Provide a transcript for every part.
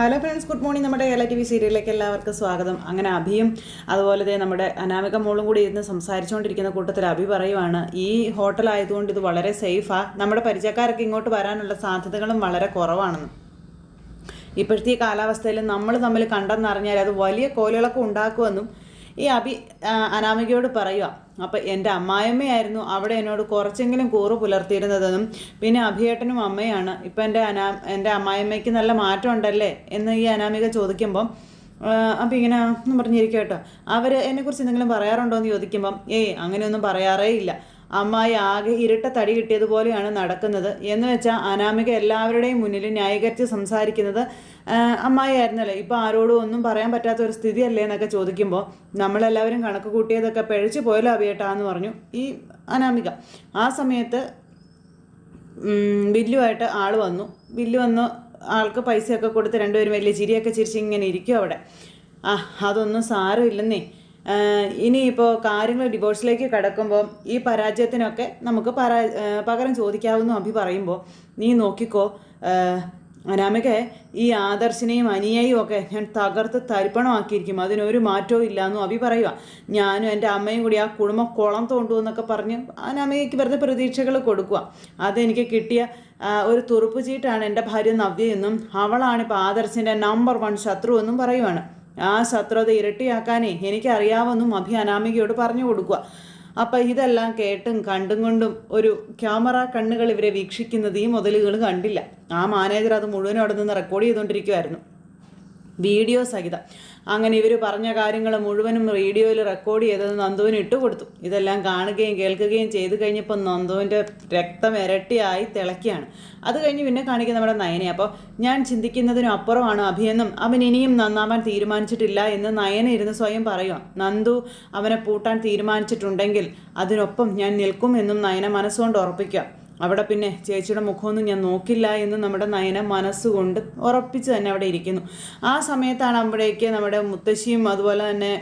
Hello friends good morning നമ്മുടെ Kerala T V സീരിയലിലേക്ക് എല്ലാവർക്കും സ്വാഗതം. അങ്ങനെ അഭിയും അതുപോലെ തന്നെ നമ്മുടെ അനാമിക മോളും കൂടി ഇരുന്ന് സംസാരിച്ചുകൊണ്ടിരിക്കുന്ന കൂട്ടത്തിൽ അഭി പറയുവാണ് ഈ ഹോട്ടൽ ആയതുകൊണ്ട് ഇത് വളരെ സേഫാ നമ്മുടെ പരിചയക്കാരൊക്കെ ഇങ്ങോട്ട് വരാനുള്ള സാധ്യതകളും വളരെ കുറവാണെന്ന്. ഇപ്പോഴത്തെ കാലാവസ്ഥയിൽ നമ്മൾ തമ്മിൽ കണ്ടെന്നറിഞ്ഞാൽ അത് വലിയ കോലുകളൊക്കെ ഉണ്ടാക്കുമെന്നും ഈ അഭി അനാമികയോട് പറയുക അപ്പം എന്റെ അമ്മായിയമ്മയായിരുന്നു അവിടെ എന്നോട് കുറച്ചെങ്കിലും കൂറ് പുലർത്തിയിരുന്നതെന്നും പിന്നെ അഭിയേട്ടനും അമ്മയാണ്. ഇപ്പം എന്റെ അനാ എന്റെ അമ്മായിയമ്മയ്ക്ക് നല്ല മാറ്റം ഉണ്ടല്ലേ എന്ന് ഈ അനാമിക ചോദിക്കുമ്പം അപ്പം ഇങ്ങനെ ഒന്നും പറഞ്ഞിരിക്കും കേട്ടോ. അവർ എന്നെക്കുറിച്ച് എന്തെങ്കിലും പറയാറുണ്ടോ എന്ന് ചോദിക്കുമ്പം ഏയ് അങ്ങനെയൊന്നും പറയാറേ ഇല്ല അമ്മായി ആകെ ഇരട്ട തടി കിട്ടിയതുപോലെയാണ് നടക്കുന്നത്. എന്ന് വെച്ചാൽ അനാമിക എല്ലാവരുടെയും മുന്നിൽ ന്യായീകരിച്ച് സംസാരിക്കുന്നത് ആ, അമ്മായി ആയിരുന്നല്ലേ ഇപ്പോൾ ആരോടും ഒന്നും പറയാൻ പറ്റാത്ത ഒരു സ്ഥിതിയല്ലേ എന്നൊക്കെ ചോദിക്കുമ്പോൾ നമ്മളെല്ലാവരും കണക്ക് കൂട്ടിയതൊക്കെ പിഴച്ചു പോയല്ലോ അഭിയേട്ടാന്ന് പറഞ്ഞു ഈ അനാമിക. ആ സമയത്ത് ബില്ലുമായിട്ട് ആൾ വന്നു. ബില്ല് വന്ന് ആൾക്ക് പൈസയൊക്കെ കൊടുത്ത് രണ്ടുപേരും വലിയ ചിരിയൊക്കെ ചിരിച്ച് ഇങ്ങനെ ഇരിക്കും അവിടെ. ആ അതൊന്നും സാരമില്ലെന്നേ. ഇനിയിപ്പോൾ കാര്യങ്ങൾ ഡിവോഴ്സിലേക്ക് കിടക്കുമ്പോൾ ഈ പരാജയത്തിനൊക്കെ നമുക്ക് പരാ പകരം ചോദിക്കാവുന്ന അഭി പറയുമ്പോൾ നീ നോക്കിക്കോ അനാമിക ഈ ആദർശിനെയും അനിയെയും ഒക്കെ ഞാൻ തകർത്ത് തരിപ്പണമാക്കിയിരിക്കും. അതിനൊരു മാറ്റവും ഇല്ല എന്നും അഭി പറയുക ഞാനും എന്റെ അമ്മയും കൂടി ആ കുടുംബം കുളം തോണ്ടു എന്നൊക്കെ പറഞ്ഞ് അനാമികയ്ക്ക് വെറുതെ പ്രതീക്ഷകൾ കൊടുക്കുക അതെനിക്ക് കിട്ടിയ ഒരു തുറുപ്പ് ചീട്ടാണ് എന്റെ ഭാര്യ നവ്യ എന്നും അവളാണിപ്പോൾ ആദർശിന്റെ നമ്പർ വൺ ശത്രു എന്നും പറയുവാണ്. ആ ശത്രുത ഇരട്ടിയാക്കാനേ എനിക്കറിയാമെന്നും അഭി അനാമികയോട് പറഞ്ഞു കൊടുക്കുക. അപ്പം ഇതെല്ലാം കേട്ടും കണ്ടും കൊണ്ടും ഒരു ക്യാമറ കണ്ണുകൾ ഇവരെ വീക്ഷിക്കുന്നത് ഈ മുതലുകൾ കണ്ടില്ല. ആ മാനേജർ അത് മുഴുവനും അവിടെ നിന്ന് റെക്കോർഡ് ചെയ്തുകൊണ്ടിരിക്കുമായിരുന്നു വീഡിയോ സഹിതം. അങ്ങനെ ഇവർ പറഞ്ഞ കാര്യങ്ങൾ മുഴുവനും റേഡിയോയിൽ റെക്കോർഡ് ചെയ്തത് നന്ദുവിന് ഇട്ടുകൊടുത്തു ഇതെല്ലാം കാണുകയും കേൾക്കുകയും ചെയ്തു കഴിഞ്ഞപ്പോൾ നന്ദുവിന്റെ രക്തം ഇരട്ടിയായി തിളക്കുകയാണ് അത് കഴിഞ്ഞ് പിന്നെ കാണിക്കുന്ന നമ്മുടെ നയനെ. അപ്പോൾ ഞാൻ ചിന്തിക്കുന്നതിനും അപ്പുറമാണ് അഭിയെന്നും അവൻ ഇനിയും നന്നാവാൻ തീരുമാനിച്ചിട്ടില്ല എന്ന് നയന ഇരുന്ന് സ്വയം പറയുക നന്ദു അവനെ പൂട്ടാൻ തീരുമാനിച്ചിട്ടുണ്ടെങ്കിൽ അതിനൊപ്പം ഞാൻ നിൽക്കും എന്നും നയന മനസ്സുകൊണ്ട് ഉറപ്പിക്കുക. അവിടെ പിന്നെ ചേച്ചിയുടെ മുഖമൊന്നും ഞാൻ നോക്കില്ല എന്ന് നമ്മുടെ നയന മനസ്സുകൊണ്ട് ഉറപ്പിച്ച് തന്നെ അവിടെ ഇരിക്കുന്നു. ആ സമയത്താണ് അവിടേക്ക് നമ്മുടെ മുത്തശ്ശിയും അതുപോലെ തന്നെ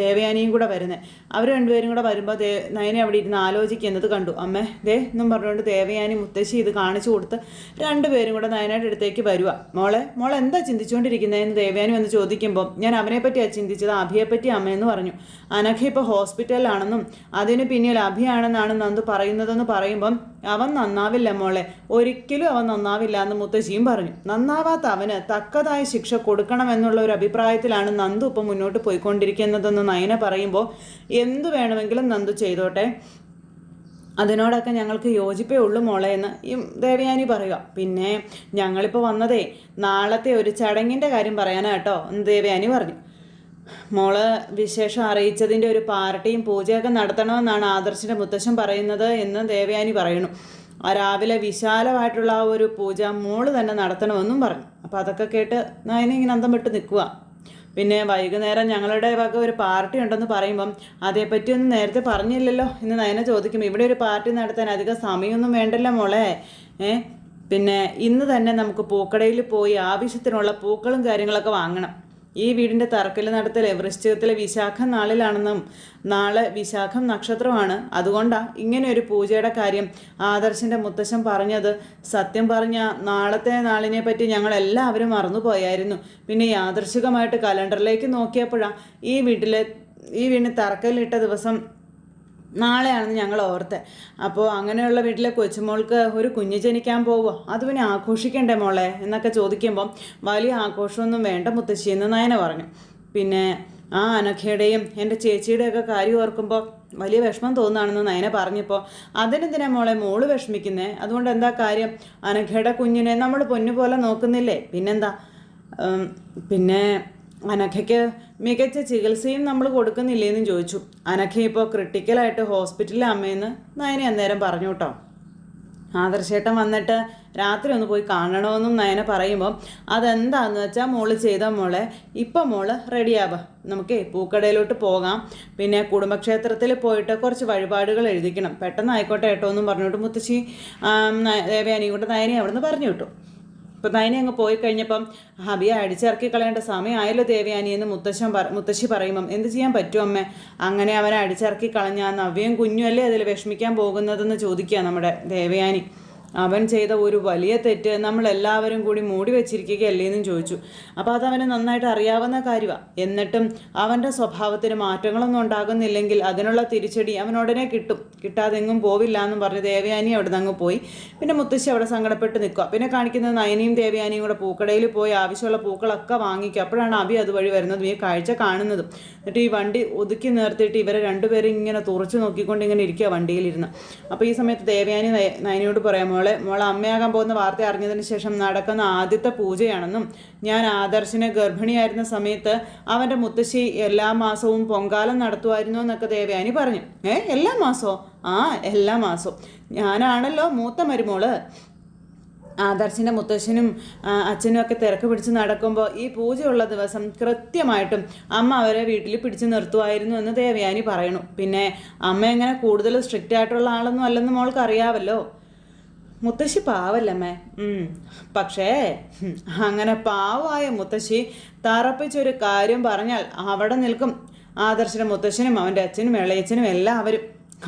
ദേവയാനിയും കൂടെ വരുന്നത് അവർ രണ്ടുപേരും കൂടെ വരുമ്പോൾ ദേ നയനെ അവിടെ ഇരുന്ന് ആലോചിക്കുന്നത് കണ്ടു. അമ്മേ ദേ എന്നും പറഞ്ഞുകൊണ്ട് ദേവയാനി മുത്തശ്ശി ഇത് കാണിച്ചു കൊടുത്ത് രണ്ടുപേരും കൂടെ നയനയുടെ അടുത്തേക്ക് വരുക മോളെ മോളെ എന്താ ചിന്തിച്ചുകൊണ്ടിരിക്കുന്നതെന്ന് ദേവയാനി വന്ന് ചോദിക്കുമ്പോൾ ഞാൻ അവനെ പറ്റിയാണ് ചിന്തിച്ചത് അഭിയെ പറ്റി അമ്മയെന്ന് പറഞ്ഞു. അനഘ ഇപ്പോൾ ഹോസ്പിറ്റലിലാണെന്നും അതിന് പിന്നിൽ അഭിയാണെന്നാണ് നന്ദു പറയുന്നതെന്ന് പറയുമ്പം അവൻ നന്നാവില്ല മോളെ. ഒരിക്കലും അവൻ നന്നാവില്ല എന്ന് മുത്തശ്ശിയും പറഞ്ഞു. നന്നാവാത്ത അവന് തക്കതായ ശിക്ഷ കൊടുക്കണമെന്നുള്ള ഒരു അഭിപ്രായത്തിലാണ് നന്ദു ഇപ്പം മുന്നോട്ട് പോയിക്കൊണ്ടിരിക്കുന്നതെന്ന് നയന പറയുമ്പോൾ എന്തു വേണമെങ്കിലും നന്ദു ചെയ്തോട്ടെ. അതിനോടൊക്കെ ഞങ്ങൾക്ക് യോജിപ്പേ ഉള്ളൂ മോളെ എന്ന് ഈ ദേവയാനി പറയുക. പിന്നെ ഞങ്ങളിപ്പോൾ വന്നതേ നാളത്തെ ഒരു ചടങ്ങിന്റെ കാര്യം പറയാനാട്ടോ എന്ന് ദേവയാനി പറഞ്ഞു. മോൾ വിശേഷം അറിയിച്ചതിന്റെ ഒരു പാർട്ടിയും പൂജയൊക്കെ നടത്തണമെന്നാണ് ആദർശിന്റെ മുത്തശ്ശൻ പറയുന്നത് എന്ന് ദേവയാനി പറയുന്നു. ആ രാവിലെ വിശാലമായിട്ടുള്ള ആ ഒരു പൂജ മോൾ തന്നെ നടത്തണമെന്നും പറഞ്ഞു. അപ്പോൾ അതൊക്കെ കേട്ട് നയന ഇങ്ങനെ അന്തം വിട്ട് നിൽക്കുക പിന്നെ വൈകുന്നേരം ഞങ്ങളുടെ വക ഒരു പാർട്ടി ഉണ്ടെന്ന് പറയുമ്പം അതേപ്പറ്റി ഒന്നും നേരത്തെ പറഞ്ഞില്ലല്ലോ എന്ന് നയന ചോദിക്കും. ഇവിടെ ഒരു പാർട്ടി നടത്താൻ അധികം സമയമൊന്നും വേണ്ടല്ലോ മോളെ. ഏ? പിന്നെ ഇന്ന് തന്നെ നമുക്ക് പൂക്കടയിൽ പോയി ആവശ്യത്തിനുള്ള പൂക്കളും കാര്യങ്ങളൊക്കെ വാങ്ങണം. ഈ വീടിന്റെ തറക്കൽ നടത്തൽ വൃശ്ചികത്തിലെ വിശാഖം നാളിലാണെന്നും നാളെ വിശാഖം നക്ഷത്രമാണ്. അതുകൊണ്ടാണ് ഇങ്ങനെ ഒരു പൂജയുടെ കാര്യം ആദർശിന്റെ മുത്തശ്ശൻ പറഞ്ഞത്. സത്യം പറഞ്ഞ നാളത്തെ നാളിനെ പറ്റി ഞങ്ങൾ എല്ലാവരും മറന്നുപോയായിരുന്നു. പിന്നെ യാദർശികമായിട്ട് കലണ്ടറിലേക്ക് നോക്കിയപ്പോഴാണ് ഈ വീട്ടിലെ ഈ വീടിന് തറക്കല്ലിട്ട ദിവസം നാളെയാണെന്ന് ഞങ്ങൾ ഓർത്തെ. അപ്പോൾ അങ്ങനെയുള്ള വീട്ടിലെ കൊച്ചുമോൾക്ക് ഒരു കുഞ്ഞ് ജനിക്കാൻ പോവോ? അത് പിന്നെ ആഘോഷിക്കണ്ടേ മോളെ? എന്നൊക്കെ ചോദിക്കുമ്പം വലിയ ആഘോഷമൊന്നും വേണ്ട മുത്തശ്ശി എന്ന് നയന പറഞ്ഞു. പിന്നെ ആ അനഖയുടെയും എന്റെ ചേച്ചിയുടെയൊക്കെ കാര്യം ഓർക്കുമ്പോൾ വലിയ വിഷമം തോന്നുകയാണെന്ന് നയന പറഞ്ഞപ്പോൾ അതിനെന്തിനാ മോളെ? മോൾ വിഷമിക്കുന്നേ. അതുകൊണ്ട് എന്താ കാര്യം? അനഘയുടെ കുഞ്ഞിനെ നമ്മൾ പൊന്നുപോലെ നോക്കുന്നില്ലേ? പിന്നെന്താ? പിന്നെ അനഘയ്ക്ക് മികച്ച ചികിത്സയും നമ്മൾ കൊടുക്കുന്നില്ലേന്നും ചോദിച്ചു. അനഘ ഇപ്പോൾ ക്രിട്ടിക്കലായിട്ട് ഹോസ്പിറ്റലിൽ അമ്മയെന്ന് നയന അന്നേരം പറഞ്ഞു കേട്ടോ. ആദർശേട്ടൻ വന്നിട്ട് രാത്രി ഒന്ന് പോയി കാണണമെന്നും നയന പറയുമ്പോൾ അതെന്താന്ന് വെച്ചാൽ മോൾ ചെയ്ത മോളെ ഇപ്പം മോൾ റെഡിയാവുക നമുക്ക് പൂക്കടയിലോട്ട് പോകാം. പിന്നെ കുടുംബക്ഷേത്രത്തിൽ പോയിട്ട് കുറച്ച് വഴിപാടുകൾ എഴുതിക്കണം. പെട്ടെന്ന് ആയിക്കോട്ടെ കേട്ടോ എന്നും പറഞ്ഞിട്ട് മുത്തശ്ശി ദേവയാനിയും കൊണ്ട് നയനെ അവിടുന്ന് പറഞ്ഞു വിട്ടു. ഇപ്പം നയനെ അങ്ങ് പോയി കഴിഞ്ഞപ്പം ഹബിയെ അടിച്ചിറക്കി കളയേണ്ട സമയമായല്ലോ ദേവയാനി എന്ന് മുത്തശ്ശൻ പറ മുത്തശ്ശി പറയുമ്പം. എന്ത് ചെയ്യാൻ പറ്റും അമ്മേ? അങ്ങനെ അവനെ അടിച്ചിറക്കി കളഞ്ഞ നവ്യയും കുഞ്ഞുമല്ലേ അതിൽ വിഷമിക്കാൻ പോകുന്നതെന്ന് ചോദിക്കുക നമ്മുടെ ദേവയാനി. അവൻ ചെയ്ത ഒരു വലിയ തെറ്റ് നമ്മളെല്ലാവരും കൂടി മൂടി വെച്ചിരിക്കുകയല്ലേ എന്നും ചോദിച്ചു. അപ്പോൾ അതവന് നന്നായിട്ട് അറിയാവുന്ന കാര്യമാണ് എന്നിട്ടും അവന്റെ സ്വഭാവത്തിന് മാറ്റങ്ങളൊന്നും ഉണ്ടാകുന്നില്ലെങ്കിൽ അതിനുള്ള തിരിച്ചടി അവൻ ഉടനെ കിട്ടും. കിട്ടാതെ എങ്ങും പോവില്ല എന്നും പറഞ്ഞ് ദേവയാനി അവിടെ നിന്ന് അങ്ങ് പോയി. പിന്നെ മുത്തശ്ശി അവിടെ സങ്കടപ്പെട്ട് നിൽക്കുക പിന്നെ കാണിക്കുന്നത് നയനിയും ദേവയാനിയും കൂടെ പൂക്കടയിൽ പോയി ആവശ്യമുള്ള പൂക്കളൊക്കെ വാങ്ങിക്കുക അപ്പോഴാണ് അഭി അതുവഴി വരുന്നതും ഈ കാഴ്ച കാണുന്നതും. എന്നിട്ട് ഈ വണ്ടി ഒതുക്കി നിർത്തിയിട്ട് ഇവരെ രണ്ടുപേരും ഇങ്ങനെ തുറച്ചു നോക്കിക്കൊണ്ട് ഇങ്ങനെ ഇരിക്കുക വണ്ടിയിലിരുന്ന്. അപ്പോൾ ഈ സമയത്ത് ദേവയാനി നയനിയോട് പറയാം മോളെ മോളെ അമ്മയാകാൻ പോകുന്ന വാർത്ത അറിഞ്ഞതിന് ശേഷം നടക്കുന്ന ആദ്യത്തെ പൂജയാണെന്നും ഞാൻ ആദർശിനെ ഗർഭിണിയായിരുന്ന സമയത്ത് അവന്റെ മുത്തശ്ശി എല്ലാ മാസവും പൊങ്കാലം നടത്തുമായിരുന്നു എന്നൊക്കെ ദേവയാനി പറഞ്ഞു. ഏ എല്ലാ മാസവും ആ എല്ലാ മാസവും. ഞാനാണല്ലോ മൂത്ത മരുമോൾ. ആദർശിന്റെ മുത്തശ്ശനും അച്ഛനും ഒക്കെ തിരക്ക് പിടിച്ച് നടക്കുമ്പോൾ ഈ പൂജയുള്ള ദിവസം കൃത്യമായിട്ടും അമ്മ അവരെ വീട്ടിൽ പിടിച്ചു നിർത്തുമായിരുന്നു എന്ന് ദേവയാനി പറയണു. പിന്നെ അമ്മ എങ്ങനെ കൂടുതൽ സ്ട്രിക്റ്റ് ആയിട്ടുള്ള ആളൊന്നും അല്ലെന്ന് മോൾക്ക് മുത്തശ്ശി പാവല്ലമ്മേ. പക്ഷേ അങ്ങനെ പാവായ മുത്തശ്ശി തറപ്പിച്ചൊരു കാര്യം പറഞ്ഞാൽ അവിടെ നിൽക്കും. ആദർശന മുത്തശ്ശനും അവന്റെ അച്ഛനും ഇളയച്ഛനും എല്ലാവരും.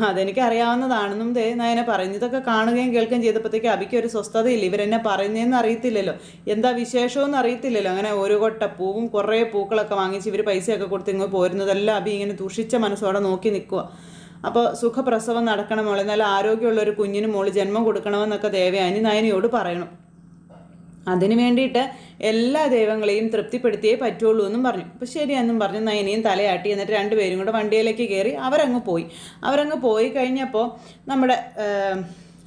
അതെനിക്ക് അറിയാവുന്നതാണെന്നും ദേ നയന പറഞ്ഞതൊക്കെ കാണുകയും കേൾക്കുകയും ചെയ്തപ്പോഴത്തേക്ക് അബിക്ക് ഒരു സ്വസ്ഥതയില്ല. ഇവരെന്നെ പറയുന്നതെന്ന് അറിയത്തില്ലല്ലോ. എന്താ വിശേഷമെന്ന് അറിയത്തില്ലല്ലോ. അങ്ങനെ ഒരു കൊട്ട പൂവും കുറേ പൂക്കളൊക്കെ വാങ്ങിച്ച് ഇവർ പൈസയൊക്കെ കൊടുത്ത് ഇങ്ങ് പോരുന്നതെല്ലാം അബി ഇങ്ങനെ ദുഷിച്ച മനസ്സോടെ നോക്കി നിൽക്കുക അപ്പോൾ സുഖപ്രസവം നടക്കണം മോളെ. നല്ല ആരോഗ്യമുള്ള ഒരു കുഞ്ഞിന് മോൾ ജന്മം കൊടുക്കണമെന്നൊക്കെ ദേവയാനി നയനിയോട് പറയണം. അതിനു വേണ്ടിയിട്ട് എല്ലാ ദൈവങ്ങളെയും തൃപ്തിപ്പെടുത്തിയേ പറ്റുള്ളൂ എന്നും പറഞ്ഞു. അപ്പോൾ ശരിയെന്നും പറഞ്ഞ് നയനിയും തലയാട്ടി. എന്നിട്ട് രണ്ടുപേരും കൂടെ വണ്ടിയിലേക്ക് കയറി അവരങ്ങ് പോയി. അവരങ്ങ് പോയി കഴിഞ്ഞപ്പോൾ നമ്മുടെ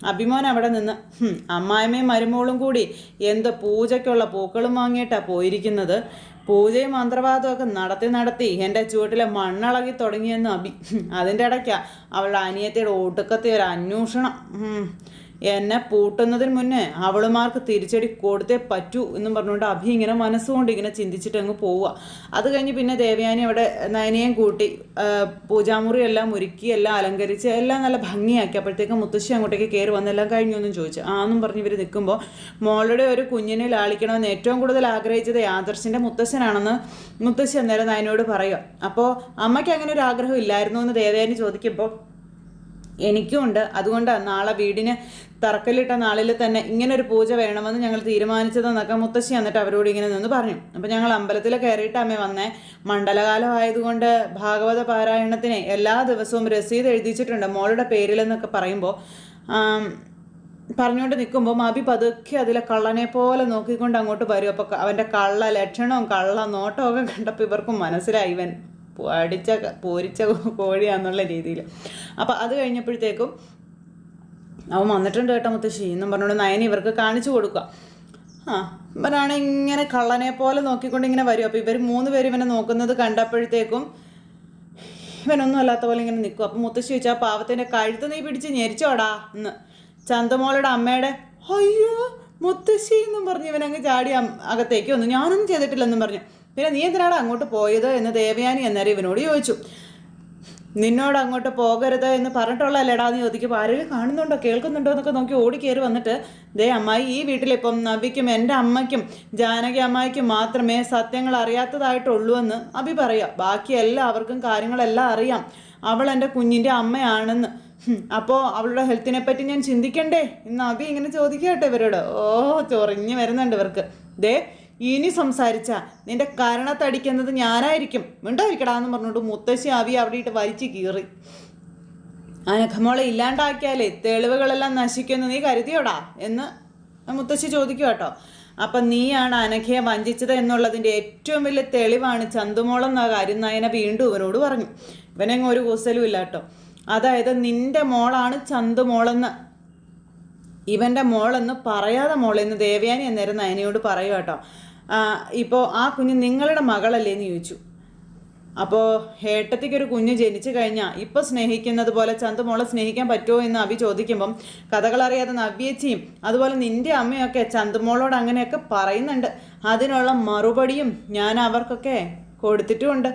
അഭിമോൻ അവിടെ നിന്ന് "ഹും, അമ്മായിമ്മയും മരുമോളും കൂടി എന്ത് പൂജയ്ക്കുള്ള പൂക്കളും വാങ്ങിയിട്ടാണ് പോയിരിക്കുന്നത്. പൂജയും മന്ത്രവാദമൊക്കെ നടത്തി നടത്തി എന്റെ ചുവട്ടിലെ മണ്ണിളകി തുടങ്ങിയെന്ന് അഭി അതിന്റെ ഇടയ്ക്കാ അവളുടെ അനിയത്തിയുടെ ഒടുക്കത്തെ ഒരു അന്വേഷണം. എന്നെ പൂട്ടുന്നതിന് മുന്നേ അവളുമാർക്ക് തിരിച്ചടി കൊടുത്തേ പറ്റൂ എന്നും പറഞ്ഞുകൊണ്ട് അഭി ഇങ്ങനെ മനസ്സുകൊണ്ട് ഇങ്ങനെ ചിന്തിച്ചിട്ട് അങ്ങ് പോവുക. അത് കഴിഞ്ഞ് പിന്നെ ദേവയാനി അവിടെ നയനയും കൂട്ടി പൂജാമുറി എല്ലാം ഒരുക്കി എല്ലാം അലങ്കരിച്ച് എല്ലാം നല്ല ഭംഗിയാക്കി. അപ്പോഴത്തേക്കും മുത്തശ്ശി അങ്ങോട്ടേക്ക് കയറി വന്നെല്ലാം കഴിഞ്ഞു? എന്നും ചോദിച്ചു. ആ എന്നും പറഞ്ഞ് ഇവർ നിൽക്കുമ്പോൾ മോളുടെ ഒരു കുഞ്ഞിനെ ലാളിക്കണമെന്ന് ഏറ്റവും കൂടുതൽ ആഗ്രഹിച്ചത് ആദർശിന്റെ മുത്തശ്ശനാണെന്ന് മുത്തശ്ശി അന്നേരം നയനോട് പറയുക. അപ്പോൾ അമ്മയ്ക്ക് അങ്ങനെ ഒരു ആഗ്രഹം ഇല്ലായിരുന്നു എന്ന് ദേവയാനി ചോദിക്കുമ്പോൾ എനിക്കും ഉണ്ട്. അതുകൊണ്ടാണ് നാളെ വീടിന് തറക്കല്ലിട്ട നാളിൽ തന്നെ ഇങ്ങനെ ഒരു പൂജ വേണമെന്ന് ഞങ്ങൾ തീരുമാനിച്ചതെന്നൊക്കെ മുത്തശ്ശി എന്നിട്ട് അവരോട് ഇങ്ങനെ നിന്ന് പറഞ്ഞു. അപ്പം ഞങ്ങൾ അമ്പലത്തിൽ കയറിയിട്ട് അമ്മ വന്നേ. മണ്ഡലകാലമായതുകൊണ്ട് ഭാഗവത പാരായണത്തിന് എല്ലാ ദിവസവും രസീത് എഴുതിച്ചിട്ടുണ്ട് മോളുടെ പേരിൽ എന്നൊക്കെ പറയുമ്പോൾ പറഞ്ഞുകൊണ്ട് നിൽക്കുമ്പോൾ മാബി പതുക്കെ അതിലെ കള്ളനെ പോലെ നോക്കിക്കൊണ്ട് അങ്ങോട്ട് വരും. അപ്പോൾ അവന്റെ കള്ള ലക്ഷണവും കള്ള നോട്ടവും ഒക്കെ കണ്ടപ്പോൾ ഇവർക്കും മനസ്സിലായി ഇവൻ. അടിച്ച പൂരിച്ച കോഴിയാന്നുള്ള രീതിയിൽ അപ്പോൾ അത് കഴിഞ്ഞപ്പോഴത്തേക്കും അവൻ വന്നിട്ടുണ്ട് കേട്ടോ മുത്തശ്ശി. എന്നും പറഞ്ഞുകൊണ്ട് നയന ഇവർക്ക് കാണിച്ചു കൊടുക്കുക. ആ ഇവനാണ് ഇങ്ങനെ കള്ളനെ പോലെ നോക്കിക്കൊണ്ട് ഇങ്ങനെ വരും. അപ്പോൾ ഇവർ മൂന്ന് പേര് ഇവനെ നോക്കുന്നത് കണ്ടപ്പോഴത്തേക്കും ഇവനൊന്നും അല്ലാത്ത പോലെ ഇങ്ങനെ നിൽക്കും. അപ്പം മുത്തശ്ശി ചോദിച്ചു ആ പാവത്തിന്റെ കഴുത്ത് നീ പിടിച്ച് ഞെരിച്ചോടാ എന്ന്. ചന്തമോളുടെ അമ്മയുടെ അയ്യോ മുത്തശ്ശി എന്നും പറഞ്ഞ് ഇവനങ്ങ് ചാടി അകത്തേക്ക് വന്നു. ഞാനൊന്നും ചെയ്തിട്ടില്ലെന്നും പറഞ്ഞു. പിന്നെ നീ എന്തിനാണ് അങ്ങോട്ട് പോയത് എന്ന് ദേവയാനി അന്നേരം ഇവനോട് ചോദിച്ചു. നിന്നോട് അങ്ങോട്ട് പോകരുത് എന്ന് പറഞ്ഞിട്ടുള്ളല്ലേടാ നീ ഒതുക്കി ആരെങ്കിലും കാണുന്നുണ്ടോ? കേൾക്കുന്നുണ്ടോ എന്നൊക്കെ നോക്കി ഓടി കയറി വന്നിട്ട് ദേ അമ്മായി ഈ വീട്ടിലിപ്പം നവിക്കും എന്റെ അമ്മയ്ക്കും ജാനകി അമ്മായിക്കും മാത്രമേ സത്യങ്ങൾ അറിയാത്തതായിട്ടുള്ളൂ എന്ന് അഭി പറയുക ബാക്കി എല്ലാവർക്കും കാര്യങ്ങളെല്ലാം അറിയാം. അവൾ എന്റെ കുഞ്ഞിന്റെ അമ്മയാണെന്ന്. അപ്പോൾ അവളുടെ ഹെൽത്തിനെ പറ്റി ഞാൻ ചിന്തിക്കണ്ടേ? ഇന്ന് അഭി ഇങ്ങനെ ചോദിക്കട്ടെ ഇവരോട്. ഓ ചൊറിഞ്ഞ് വരുന്നുണ്ട് ഇവർക്ക്. ദേ ഇനി സംസാരിച്ച നിന്റെ കരണത്തടിക്കുന്നത് ഞാനായിരിക്കും. മിണ്ടായിരിക്കടാന്ന് പറഞ്ഞുകൊണ്ട് മുത്തശ്ശി ആവി അവിടെ ഇട്ട് വലിച്ചു കീറി. അനഘമോളെ ഇല്ലാണ്ടാക്കിയാലേ തെളിവുകളെല്ലാം നശിക്കുമെന്ന് നീ കരുതിയോടാ എന്ന് മുത്തശ്ശി ചോദിക്കും കേട്ടോ അപ്പം നീയാണ് അനഘയെ വഞ്ചിച്ചത് എന്നുള്ളതിന്റെ ഏറ്റവും വലിയ തെളിവാണ് ചന്തുമോളെന്ന കാര്യം നയന വീണ്ടും ഇവനോട് പറഞ്ഞു. ഇവനെങ്ങും ഒരു കൂസലും ഇല്ല കേട്ടോ അതായത് നിന്റെ മോളാണ് ചന്തുമോളെന്ന്. ഇവന്റെ മോളെന്ന് പറയാതെ മോളെന്ന് ദേവയാനി അന്നേരം നയനയോട് പറയുക കേട്ടോ ഇപ്പോൾ ആ കുഞ്ഞ് നിങ്ങളുടെ മകളല്ലേ എന്ന് ചോദിച്ചു. അപ്പോൾ ഏട്ടത്തിക്കൊരു കുഞ്ഞ് ജനിച്ചു കഴിഞ്ഞാൽ ഇപ്പം സ്നേഹിക്കുന്നത് പോലെ ചന്തു മോളെ സ്നേഹിക്കാൻ പറ്റുമോ എന്ന് അഭി ചോദിക്കുമ്പം കഥകളറിയാതെ നവ്യേച്ചിയും അതുപോലെ നിന്റെ അമ്മയൊക്കെ ചന്തുമോളോട് അങ്ങനെയൊക്കെ പറയുന്നുണ്ട്. അതിനുള്ള മറുപടിയും ഞാൻ അവർക്കൊക്കെ കൊടുത്തിട്ടുമുണ്ട്.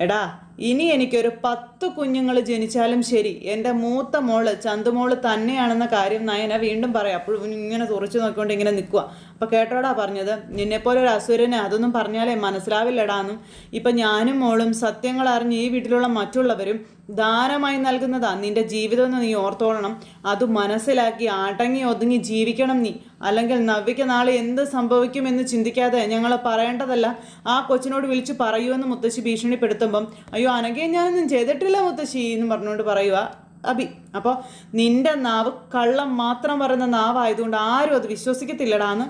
എടാ ഇനി എനിക്കൊരു പത്ത് കുഞ്ഞുങ്ങൾ ജനിച്ചാലും ശരി. എന്റെ മൂത്ത മോൾ ചന്തുമോൾ തന്നെയാണെന്ന കാര്യം നയന വീണ്ടും പറയാം. അപ്പോഴും ഇങ്ങനെ തുറച്ചു നോക്കിക്കൊണ്ട് ഇങ്ങനെ നിൽക്കുക ഇപ്പം കേട്ടോടാ പറഞ്ഞത്. നിന്നെപ്പോലെ ഒരു അസുരന് അതൊന്നും പറഞ്ഞാലേ മനസ്സിലാവില്ലടാന്നും. ഇപ്പം ഞാനും മോളും സത്യങ്ങൾ അറിഞ്ഞ് ഈ വീട്ടിലുള്ള മറ്റുള്ളവരും ദാനമായി നൽകുന്നതാ. നിന്റെ ജീവിതം എന്ന് നീ ഓർത്തോളണം. അത് മനസ്സിലാക്കി ആട്ടങ്ങി ഒതുങ്ങി ജീവിക്കണം നീ. അല്ലെങ്കിൽ നവ്യയ്ക്ക് നാളെ എന്ത് സംഭവിക്കും എന്ന് ചിന്തിക്കാതെ ഞങ്ങൾ പറയേണ്ടതല്ല. ആ കൊച്ചിനോട് വിളിച്ച് എന്ന് മുത്തശ്ശി ഭീഷണിപ്പെടുത്തുമ്പം അയ്യോ അനകേ ഞാനൊന്നും ചെയ്തിട്ടില്ല മുത്തശ്ശി എന്ന് പറഞ്ഞുകൊണ്ട് പറയുക അഭി അപ്പോൾ നിന്റെ നാവ് കള്ളം മാത്രം പറയുന്ന നാവായതുകൊണ്ട് ആരും അത് വിശ്വസിക്കത്തില്ലടാന്ന്.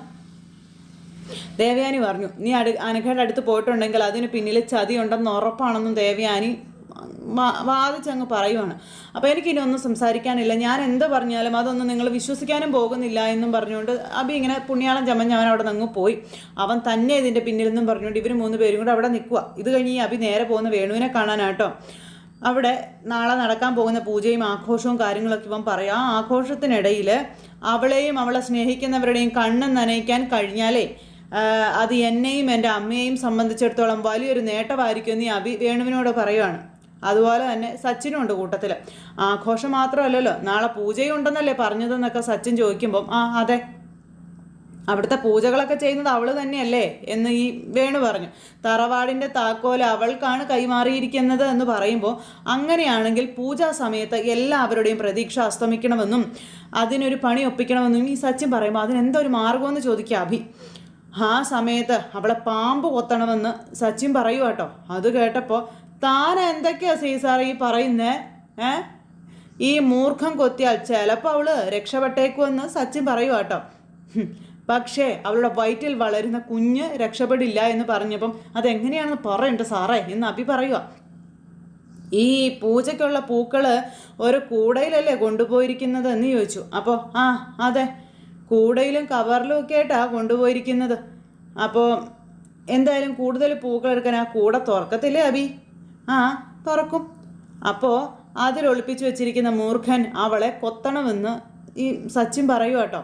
ദേവയാനി പറഞ്ഞു നീ അടു അനഘയുടെ അടുത്ത് പോയിട്ടുണ്ടെങ്കിൽ അതിന് പിന്നിൽ ചതിയുണ്ടെന്ന് ഉറപ്പാണെന്നും ദേവയാനി വാദിച്ചങ്ങ് പറയുവാണ്. അപ്പോൾ എനിക്കിനി ഒന്നും സംസാരിക്കാനില്ല. ഞാൻ എന്ത് പറഞ്ഞാലും അതൊന്നും നിങ്ങൾ വിശ്വസിക്കാനും പോകുന്നില്ല എന്നും പറഞ്ഞുകൊണ്ട് അബി ഇങ്ങനെ പുണ്യാളം ചമഞ്ഞ് അവൻ അവിടെ നിന്ന് പോയി. അവൻ തന്നെ ഇതിന്റെ പിന്നിൽ നിന്നും പറഞ്ഞുകൊണ്ട് ഇവർ മൂന്ന് പേരും കൂടെ അവിടെ നിൽക്കുക ഇത് കഴിഞ്ഞ് ഈ അബി നേരെ പോകുന്ന വേണുവിനെ കാണാനാട്ടോ അവിടെ നാളെ നടക്കാൻ പോകുന്ന പൂജയും ആഘോഷവും കാര്യങ്ങളൊക്കെ ഇവൻ പറയാം. ആ ആഘോഷത്തിനിടയിൽ അവളെയും അവളെ സ്നേഹിക്കുന്നവരുടെയും കണ്ണ് നനയിക്കാൻ കഴിഞ്ഞാലേ അത് എന്നെയും എന്റെ അമ്മയെയും സംബന്ധിച്ചിടത്തോളം വലിയൊരു നേട്ടമായിരിക്കും എന്ന് അഭി വേണുവിനോട് പറയുവാണ്. അതുപോലെ തന്നെ സച്ചിനും ഉണ്ട് കൂട്ടത്തിൽ ആഘോഷം മാത്രമല്ലല്ലോ നാളെ പൂജയും ഉണ്ടെന്നല്ലേ പറഞ്ഞതെന്നൊക്കെ സച്ചിൻ ചോദിക്കുമ്പം ആ അതെ. അവിടുത്തെ പൂജകളൊക്കെ ചെയ്യുന്നത് അവൾ തന്നെയല്ലേ എന്ന് ഈ വേണു പറഞ്ഞു. തറവാടിന്റെ താക്കോൽ അവൾക്കാണ് കൈമാറിയിരിക്കുന്നത് എന്ന് പറയുമ്പോൾ അങ്ങനെയാണെങ്കിൽ പൂജാ സമയത്ത് എല്ലാവരുടെയും പ്രതീക്ഷ അസ്തമിക്കണമെന്നും അതിനൊരു പണി ഒപ്പിക്കണമെന്നും ഈ സച്ചിൻ പറയുമ്പോൾ അതിനെന്തൊരു മാർഗമെന്ന് ചോദിക്കുക അഭി. ആ സമയത്ത് അവളെ പാമ്പ് കൊത്തണമെന്ന് സച്ചിൻ പറയുക കേട്ടോ. അത് കേട്ടപ്പോൾ താൻ എന്തൊക്കെയാ സീസാർ ഈ പറയുന്നേ? ഏ? ഈ മൂർഖം കൊത്തിയാൽ ചിലപ്പോൾ അവൾ രക്ഷപ്പെട്ടേക്കുമെന്ന് സച്ചിൻ പറയുക കേട്ടോ. പക്ഷേ അവളുടെ വയറ്റിൽ വളരുന്ന കുഞ്ഞ് രക്ഷപ്പെടില്ല എന്ന് പറഞ്ഞപ്പം അതെങ്ങനെയാണെന്ന് പറയണ്ട സാറേ എന്ന് അഭി പറയുക ഈ പൂജയ്ക്കുള്ള പൂക്കൾ ഒരു കൂടയിലല്ലേ കൊണ്ടുപോയിരിക്കുന്നത് എന്ന് ചോദിച്ചു. അപ്പോൾ ആ അതെ. കൂടയിലും കവറിലും ഒക്കെ ആയിട്ടാണ് കൊണ്ടുപോയിരിക്കുന്നത്. അപ്പോൾ എന്തായാലും കൂടുതൽ പൂക്കൾ എടുക്കാൻ ആ കൂട തുറക്കത്തില്ലേ അബി? ആ തുറക്കും. അപ്പോൾ അതിലൊളിപ്പിച്ച് വെച്ചിരിക്കുന്ന മൂർഖൻ അവളെ കൊത്തണമെന്ന് ഈ സച്ചിൻ പറയൂ കേട്ടോ.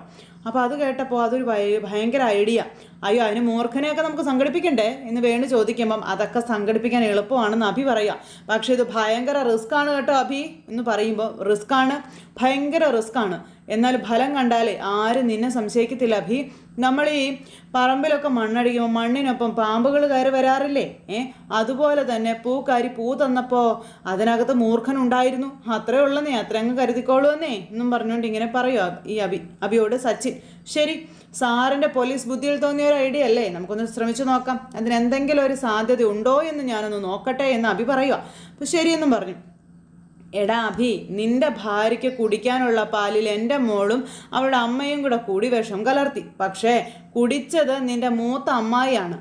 അപ്പോൾ അത് കേട്ടപ്പോൾ അതൊരു ഭയങ്കര ഐഡിയ. അയ്യോ അതിന് മൂർഖനെയൊക്കെ നമുക്ക് സംഘടിപ്പിക്കണ്ടേ എന്ന് വേണു ചോദിക്കുമ്പം അതൊക്കെ സംഘടിപ്പിക്കാൻ എളുപ്പമാണെന്ന് അഭി പറയുക പക്ഷേ ഇത് ഭയങ്കര റിസ്ക് ആണ് കേട്ടോ അഭി എന്ന് പറയുമ്പോൾ റിസ്ക് ആണ് ഭയങ്കര റിസ്ക് ആണ് എന്നാൽ ഫലം കണ്ടാലേ ആരും നിന്നെ സംശയിക്കത്തില്ല. അഭി നമ്മൾ ഈ പറമ്പിലൊക്കെ മണ്ണടിക്കുമ്പോൾ മണ്ണിനൊപ്പം പാമ്പുകൾ കയറി വരാറില്ലേ? ഏ? അതുപോലെ തന്നെ പൂക്കാരി പൂ തന്നപ്പോൾ അതിനകത്ത് മൂർഖൻ ഉണ്ടായിരുന്നു. അത്രേ ഉള്ളെന്നേ അത്ര അങ്ങ് കരുതിക്കോളൂ എന്നേ എന്നും പറഞ്ഞുകൊണ്ട് ഇങ്ങനെ പറയുമോ ഈ അഭി അഭിയോട് സച്ചിൻ. ശരി സാറിന്റെ പോലീസ് ബുദ്ധിയിൽ തോന്നിയ ഒരു ഐഡിയ അല്ലേ? നമുക്കൊന്ന് ശ്രമിച്ചു നോക്കാം. അതിന് എന്തെങ്കിലും ഒരു സാധ്യത ഉണ്ടോ എന്ന് ഞാനൊന്ന് നോക്കട്ടെ എന്ന് അഭി പറയുക അപ്പോൾ ശരിയെന്നും പറഞ്ഞു. എടാ അഭി നിന്റെ ഭാര്യയ്ക്ക് കുടിക്കാനുള്ള പാലിൽ എന്റെ മോളും അവളുടെ അമ്മയും കൂടെ കൂടി വിഷം കലർത്തി. പക്ഷേ കുടിച്ചത് നിന്റെ മൂത്ത അമ്മായിയാണ്.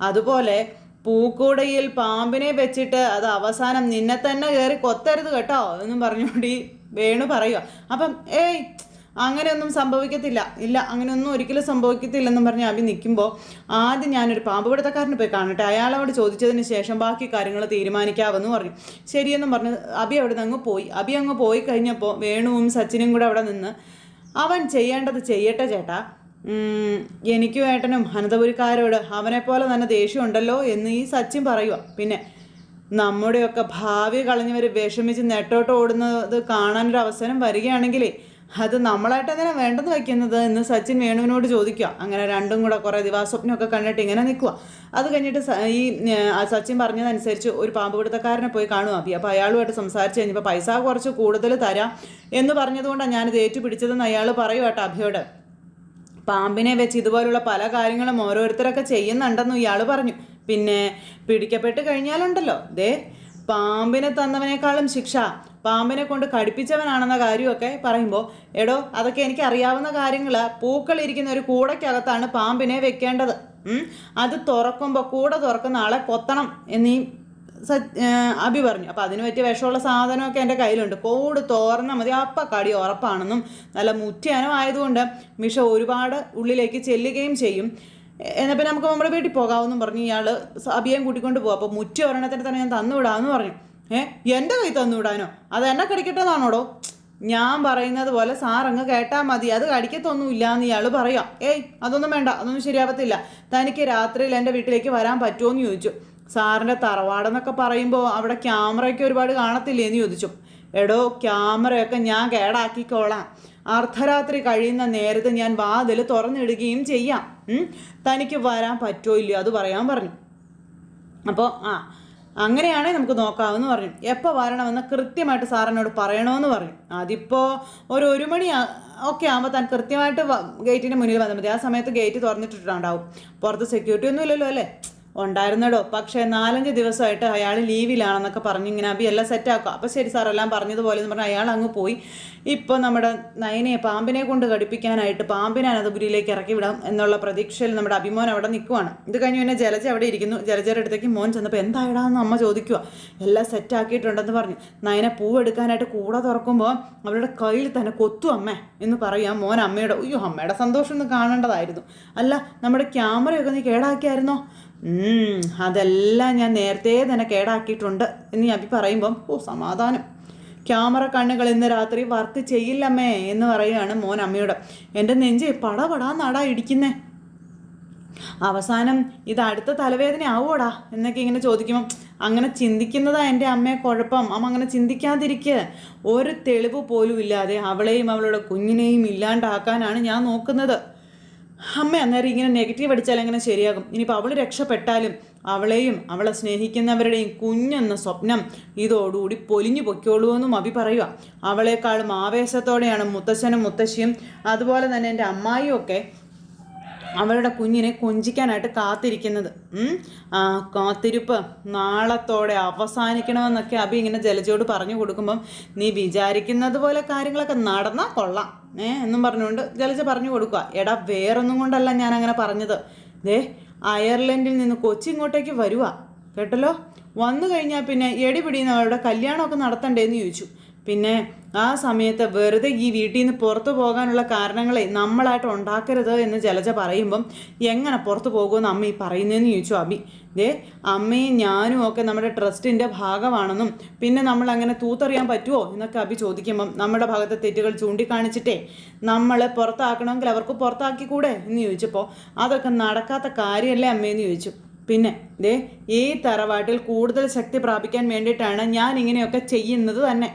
അതുപോലെ പൂക്കൂടയിൽ പാമ്പിനെ വെച്ചിട്ട് അത് അവസാനം നിന്നെ തന്നെ കയറി കൊത്തരുത് കേട്ടോ എന്നും പറഞ്ഞുകൊണ്ട് ഈ വേണു പറയുക അപ്പം ഏയ് അങ്ങനെയൊന്നും സംഭവിക്കത്തില്ല. ഇല്ല അങ്ങനെയൊന്നും ഒരിക്കലും സംഭവിക്കത്തില്ലെന്നും പറഞ്ഞ് അഭി നിൽക്കുമ്പോൾ ആദ്യം ഞാനൊരു പാമ്പുപിടുത്തക്കാരന് പോയി കാണട്ടെ. അയാളോട് ചോദിച്ചതിന് ശേഷം ബാക്കി കാര്യങ്ങൾ തീരുമാനിക്കാമെന്ന് പറഞ്ഞു. ശരിയെന്നും പറഞ്ഞ് അഭി അവിടെ നിന്ന് അങ്ങ് പോയി. അഭി അങ്ങ് പോയി കഴിഞ്ഞപ്പോൾ വേണുവും സച്ചിനും കൂടെ അവിടെ നിന്ന് അവൻ ചെയ്യേണ്ടത് ചെയ്യട്ടെ ചേട്ടാ. എനിക്കും ഏട്ടനും അനന്തപുരിക്കാരോട് അവനെപ്പോലെ തന്നെ ദേഷ്യമുണ്ടല്ലോ എന്ന് ഈ സച്ചിൻ പറയുക പിന്നെ നമ്മുടെയൊക്കെ ഭാവി കളഞ്ഞവർ വിഷമിച്ച് നെട്ടോട്ട് ഓടുന്നത് കാണാനൊരു അവസരം വരികയാണെങ്കിലേ അത് നമ്മളായിട്ട് എങ്ങനെ വേണ്ടെന്ന് വയ്ക്കുന്നത് എന്ന് സച്ചിൻ വേണുവിനോട് ചോദിക്കുക. അങ്ങനെ രണ്ടും കൂടെ കുറേ ദിവാസ്വപ്നമൊക്കെ കണ്ടിട്ട് ഇങ്ങനെ നിൽക്കുക. അത് കഴിഞ്ഞിട്ട് ഈ സച്ചിൻ പറഞ്ഞതനുസരിച്ച് ഒരു പാമ്പ് പിടുത്തക്കാരനെ പോയി കാണുക അപ്പി അപ്പോൾ അയാളുമായിട്ട് സംസാരിച്ച് കഴിഞ്ഞപ്പോൾ പൈസ കുറച്ച് കൂടുതൽ തരാം എന്ന് പറഞ്ഞതുകൊണ്ടാണ് ഞാനിത് ഏറ്റുപിടിച്ചതെന്ന് അയാൾ പറയുക കേട്ടോ അഭിയോട്. പാമ്പിനെ വെച്ച് ഇതുപോലുള്ള പല കാര്യങ്ങളും ഓരോരുത്തരൊക്കെ ചെയ്യുന്നുണ്ടെന്നും ഇയാൾ പറഞ്ഞു. പിന്നെ പിടിക്കപ്പെട്ട് കഴിഞ്ഞാലുണ്ടല്ലോ. ദേ പാമ്പിനെ തന്നവനേക്കാളും ശിക്ഷ. പാമ്പിനെ കൊണ്ട് കടിപ്പിച്ചവനാണെന്ന കാര്യമൊക്കെ പറയുമ്പോൾ എടോ അതൊക്കെ എനിക്ക് അറിയാവുന്ന കാര്യങ്ങൾ പൂക്കളിരിക്കുന്ന ഒരു കൂടയ്ക്കകത്താണ് പാമ്പിനെ വെക്കേണ്ടത്. അത് തുറക്കുമ്പോൾ കൂട തുറക്കുന്ന ആളെ കൊത്തണം എന്നീ അഭി പറഞ്ഞു. അപ്പോൾ അതിന് പറ്റിയ വിഷമുള്ള സാധനമൊക്കെ എന്റെ കയ്യിലുണ്ട്. കോട് തോർന്നാൽ മതി. അപ്പം കടി ഉറപ്പാണെന്നും നല്ല മുറ്റിയാനും ആയതുകൊണ്ട് മിഷ ഒരുപാട് ഉള്ളിലേക്ക് ചെല്ലുകയും ചെയ്യും. എന്നാൽ പിന്നെ നമുക്ക് നമ്മുടെ വീട്ടിൽ പോകാമെന്നും പറഞ്ഞു ഇയാൾ അഭിയം കൂട്ടിക്കൊണ്ട് പോകും അപ്പോൾ മുറ്റി ഒരെണ്ണത്തിന് തന്നെ ഞാൻ തന്നുവിടാമെന്ന് പറഞ്ഞു. ഏ? എന്റെ കൈ തന്നുവിടാനോ അത് എന്നെ കടിക്കട്ടെന്നാണോടോ ഞാൻ പറയുന്നത് പോലെ സാർ അങ്ങ് കേട്ടാൽ മതി. അത് കടിക്കത്തൊന്നുമില്ല എന്ന് ഇയാൾ പറയാം. ഏയ് അതൊന്നും വേണ്ട. അതൊന്നും ശരിയാവത്തില്ല. തനിക്ക് രാത്രിയിൽ എന്റെ വീട്ടിലേക്ക് വരാൻ പറ്റുമോ എന്ന് ചോദിച്ചു. സാറിന്റെ തറവാടെന്നൊക്കെ പറയുമ്പോൾ അവിടെ ക്യാമറയൊക്കെ ഒരുപാട് കാണത്തില്ലേ എന്ന് ചോദിച്ചു. എടോ ക്യാമറയൊക്കെ ഞാൻ കേടാക്കിക്കോളാം. അർദ്ധരാത്രി കഴിയുന്ന നേരത്ത് ഞാൻ വാതിൽ തുറന്നിടുകയും ചെയ്യാം. തനിക്ക് വരാൻ പറ്റുമോ ഇല്ലയോ അത് പറയാൻ പറഞ്ഞു. അപ്പോൾ ആ അങ്ങനെയാണെങ്കിൽ നമുക്ക് നോക്കാമെന്ന് പറഞ്ഞു എപ്പോൾ വരണമെന്ന് കൃത്യമായിട്ട് സാറിനോട് പറയണമെന്ന് പറഞ്ഞു അതിപ്പോൾ ഒരു ഒരു മണി ഒക്കെ ആകുമ്പോൾ താൻ കൃത്യമായിട്ട് ഗേറ്റിന്റെ മുന്നിൽ വന്നാൽ മതി. ആ സമയത്ത് ഗേറ്റ് തുറന്നിട്ടിട്ടുണ്ടാവും. പുറത്ത് സെക്യൂരിറ്റി ഒന്നും ഇല്ലല്ലോ അല്ലേ? ഉണ്ടായിരുന്നടോ. പക്ഷേ നാലഞ്ച് ദിവസമായിട്ട് അയാൾ ലീവിലാണെന്നൊക്കെ പറഞ്ഞു ഇങ്ങനെ അബി എല്ലാം സെറ്റാക്കുക അപ്പോൾ ശരി സാർ എല്ലാം പറഞ്ഞതുപോലെ എന്ന് പറഞ്ഞാൽ അയാൾ അങ്ങ് പോയി. ഇപ്പോൾ നമ്മുടെ നയനെ പാമ്പിനെ കൊണ്ട് കടിപ്പിക്കാനായിട്ട് പാമ്പിനെ അനന്തപുരിയിലേക്ക് ഇറക്കി വിടാം എന്നുള്ള പ്രതീക്ഷയിൽ നമ്മുടെ അഭിമോൻ അവിടെ നിൽക്കുവാണ്. ഇത് കഴിഞ്ഞ് പിന്നെ ജലജ അവിടെ ഇരിക്കുന്നു. ജലജയുടെ അടുത്തേക്ക് മോൻ ചെന്നപ്പോൾ എന്തായിടാന്ന് അമ്മ ചോദിക്കുക എല്ലാം സെറ്റാക്കിയിട്ടുണ്ടെന്ന് പറഞ്ഞു. നയനെ പൂവെടുക്കാനായിട്ട് കൂടെ തുറക്കുമ്പോൾ അവരുടെ കയ്യിൽ തന്നെ കൊത്തു അമ്മേ എന്ന് പറയാം മോൻ അമ്മയുടെ അയ്യോ അമ്മയുടെ സന്തോഷം ഒന്ന് കാണേണ്ടതായിരുന്നു. അല്ല നമ്മുടെ ക്യാമറയൊക്കെ നീ കേടാക്കിയായിരുന്നോ? അതെല്ലാം ഞാൻ നേരത്തെ തന്നെ കേടാക്കിയിട്ടുണ്ട് എന്ന് അഭി പറയുമ്പം ഓ സമാധാനം. ക്യാമറ കണ്ണുകൾ ഇന്ന് രാത്രി വർക്ക് ചെയ്യില്ലമ്മേ എന്ന് പറയുകയാണ് മോൻ അമ്മയോട്. എന്റെ നെഞ്ച് പടപടാ നടാ ഇടിക്കുന്നേ. അവസാനം ഇത് അടുത്ത തലവേദന ആവോടാ എന്നൊക്കെ ഇങ്ങനെ ചോദിക്കുമ്പം അങ്ങനെ ചിന്തിക്കുന്നതാ എന്റെ അമ്മയെ കുഴപ്പം. അമ്മ അങ്ങനെ ചിന്തിക്കാതിരിക്കുക ഒരു തെളിവ് പോലും ഇല്ലാതെ അവളെയും അവളുടെ കുഞ്ഞിനെയും ഇല്ലാണ്ടാക്കാനാണ് ഞാൻ നോക്കുന്നത്. അമ്മ അന്നേരം ഇങ്ങനെ നെഗറ്റീവ് അടിച്ചാൽ എങ്ങനെ ശരിയാകും? ഇനിയിപ്പോൾ അവൾ രക്ഷപ്പെട്ടാലും അവളെയും അവളെ സ്നേഹിക്കുന്നവരുടെയും കുഞ്ഞെന്ന സ്വപ്നം ഇതോടുകൂടി പൊലിഞ്ഞു പൊയ്ക്കോളൂ എന്നും അഭി പറയുക അവളെക്കാളും ആവേശത്തോടെയാണ് മുത്തശ്ശനും മുത്തശ്ശിയും അതുപോലെ തന്നെ എന്റെ അമ്മായിയും ഒക്കെ അവളുടെ കുഞ്ഞിനെ കൊഞ്ചിക്കാനായിട്ട് കാത്തിരിക്കുന്നത്. ആ കാത്തിരിപ്പ് നാളത്തോടെ അവസാനിക്കണമെന്നൊക്കെ അഭി ഇങ്ങനെ ജലജയോട് പറഞ്ഞു കൊടുക്കുമ്പം നീ വിചാരിക്കുന്നത് പോലെ കാര്യങ്ങളൊക്കെ നടന്നാൽ കൊള്ളാം. ഏ എന്നും പറഞ്ഞുകൊണ്ട് ജലജ പറഞ്ഞു കൊടുക്കുക എടാ വേറൊന്നും കൊണ്ടല്ല ഞാൻ അങ്ങനെ പറഞ്ഞത്. ദേ അയർലൻഡിൽ നിന്ന് കൊച്ചി ഇങ്ങോട്ടേക്ക് വരുക കേട്ടല്ലോ? വന്നു കഴിഞ്ഞാൽ പിന്നെ എടി പിടിയുന്ന അവളുടെ കല്യാണമൊക്കെ നടത്തണ്ടേന്ന് ചോദിച്ചു. പിന്നെ ആ സമയത്ത് വെറുതെ ഈ വീട്ടിൽ നിന്ന് പുറത്തു പോകാനുള്ള കാരണങ്ങളെ നമ്മളായിട്ട് ഉണ്ടാക്കരുത് എന്ന് ജലജ പറയുമ്പം എങ്ങനെ പുറത്തു പോകുമെന്ന് അമ്മ ഈ പറയുന്നതെന്ന് ചോദിച്ചു അബി. ദേ അമ്മയും ഞാനും ഒക്കെ നമ്മുടെ ട്രസ്റ്റിന്റെ ഭാഗമാണെന്നും പിന്നെ നമ്മൾ അങ്ങനെ തൂത്തറിയാൻ പറ്റുമോ എന്നൊക്കെ അബി ചോദിക്കുമ്പം നമ്മുടെ ഭാഗത്തെ തെറ്റുകൾ ചൂണ്ടിക്കാണിച്ചിട്ടേ നമ്മളെ പുറത്താക്കണമെങ്കിൽ അവർക്ക് പുറത്താക്കിക്കൂടെ? എന്ന് ചോദിച്ചപ്പോൾ അതൊക്കെ നടക്കാത്ത കാര്യമല്ലേ അമ്മയെന്ന് ചോദിച്ചു. പിന്നെ ദേ ഈ തറവാട്ടിൽ കൂടുതൽ ശക്തി പ്രാപിക്കാൻ വേണ്ടിയിട്ടാണ് ഞാൻ ഇങ്ങനെയൊക്കെ ചെയ്യുന്നത് തന്നെ.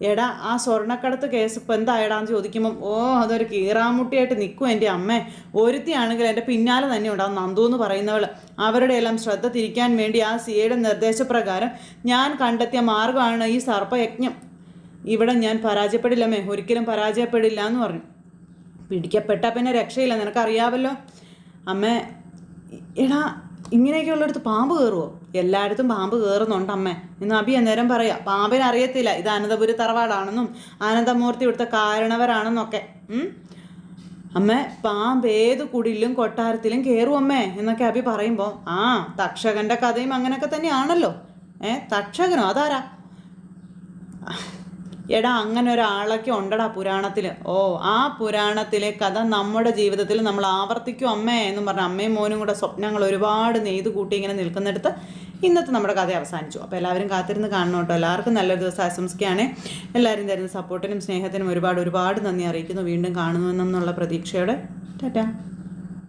എടാ ആ സ്വർണക്കടത്ത് കേസ് ഇപ്പം എന്തായടാന്ന് ചോദിക്കുമ്പം ഓ അതൊരു കീറാമുട്ടിയായിട്ട് നിൽക്കും എന്റെ അമ്മ. ഒരുത്തിയാണെങ്കിൽ എന്റെ പിന്നാലെ തന്നെ ഉണ്ടാവും നന്ദു എന്ന് പറയുന്നവൾ അവരുടെ എല്ലാം ശ്രദ്ധ തിരിക്കാൻ വേണ്ടി ആ സിയുടെ നിർദ്ദേശപ്രകാരം ഞാൻ കണ്ടെത്തിയ മാർഗമാണ് ഈ സർപ്പയജ്ഞം. ഇവിടെ ഞാൻ പരാജയപ്പെടില്ലമ്മേ ഒരിക്കലും പരാജയപ്പെടില്ല എന്ന് പറഞ്ഞു. പിടിക്കപ്പെട്ട പിന്നെ രക്ഷയില്ല നിനക്കറിയാവല്ലോ. അമ്മ എടാ ഇങ്ങനെയൊക്കെ ഉള്ളിടത്ത് പാമ്പ് കയറുമോ എല്ലായിടത്തും പാമ്പ് കയറുന്നുണ്ട് അമ്മേ. ഇന്ന് അഭി അന്നേരം പറയാം പാമ്പിന് അറിയത്തില്ല. ഇത് അനന്തപുരി തറവാടാണെന്നും ആനന്ദമൂർത്തി ഇവിടുത്തെ കാരണവരാണെന്നൊക്കെ. അമ്മേ പാമ്പ് ഏത് കുടിലും കൊട്ടാരത്തിലും കയറും അമ്മേ എന്നൊക്കെ അഭി പറയുമ്പോൾ ആ തക്ഷകന്റെ കഥയും അങ്ങനെയൊക്കെ തന്നെയാണല്ലോ. ഏ തക്ഷകനോ? അതാരാ? എടാ അങ്ങനെ ഒരാളൊക്കെ ഉണ്ടടാ പുരാണത്തിൽ ഓ ആ പുരാണത്തിലെ കഥ നമ്മുടെ ജീവിതത്തിൽ നമ്മൾ ആവർത്തിക്കും അമ്മേ എന്നും പറഞ്ഞ അമ്മയും മോനും കൂടെ സ്വപ്നങ്ങൾ ഒരുപാട് നെയ്ത് കൂട്ടി ഇങ്ങനെ നിൽക്കുന്നിടത്ത് ഇന്നത്തെ നമ്മുടെ കഥ അവസാനിച്ചു. അപ്പോൾ എല്ലാവരും കാത്തിരുന്ന് കാണണം കേട്ടോ. എല്ലാവർക്കും നല്ലൊരു ദിവസം ആശംസിക്കുകയാണ്. എല്ലാവരും തരുന്ന സപ്പോർട്ടിനും സ്നേഹത്തിനും ഒരുപാട് ഒരുപാട് നന്ദി അറിയിക്കുന്നു. വീണ്ടും കാണുന്നു എന്നുള്ള പ്രതീക്ഷയോടെ. ടാറ്റാ.